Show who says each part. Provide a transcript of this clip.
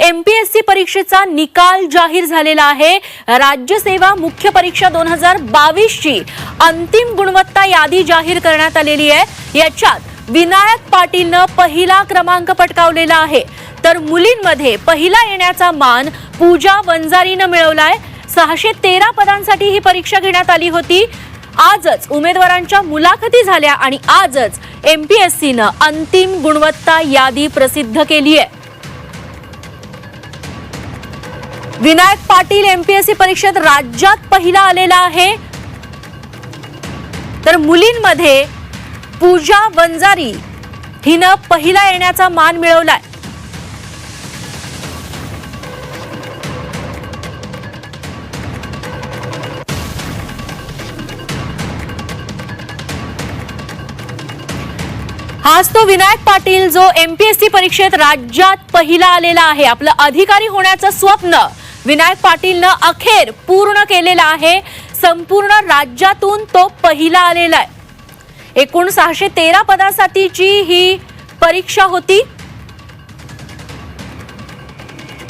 Speaker 1: MPSC परीक्षेचा निकाल जाहीर झालेला आहे. राज्यसेवा मुख्य परीक्षा दोन हजार बावीसची अंतिम गुणवत्ता यादी जाहीर करण्यात आलेली आहे. याच्यात विनायक पाटीलनं पहिला क्रमांक पटकावलेला आहे. तर मुलींमध्ये पहिला येण्याचा मान पूजा वंजारीनं मिळवलाय. सहाशे तेरा पदांसाठी ही परीक्षा घेण्यात आली होती. आजच उमेदवारांच्या मुलाखती झाल्या आणि आजच एमपीएससीनं अंतिम गुणवत्ता यादी प्रसिद्ध केली आहे. विनायक पाटील एमपीएससी परीक्षेत राज्यात पहिला आलेला आहे. तर मुलींमध्ये पूजा वंजारी हिनं पहिला येण्याचा मान मिळवलाय. आज तो विनायक पाटील जो एमपीएससी परीक्षेत राज्यात पहिला आलेला आहे. आपलं अधिकारी होण्याचं स्वप्न विनायक पाटीलनं अखेर पूर्ण केलेलं आहे. संपूर्ण राज्यातून तो पहिला आलेला आहे. एकूण सहाशे तेरा पदासाठीची ही परीक्षा होती.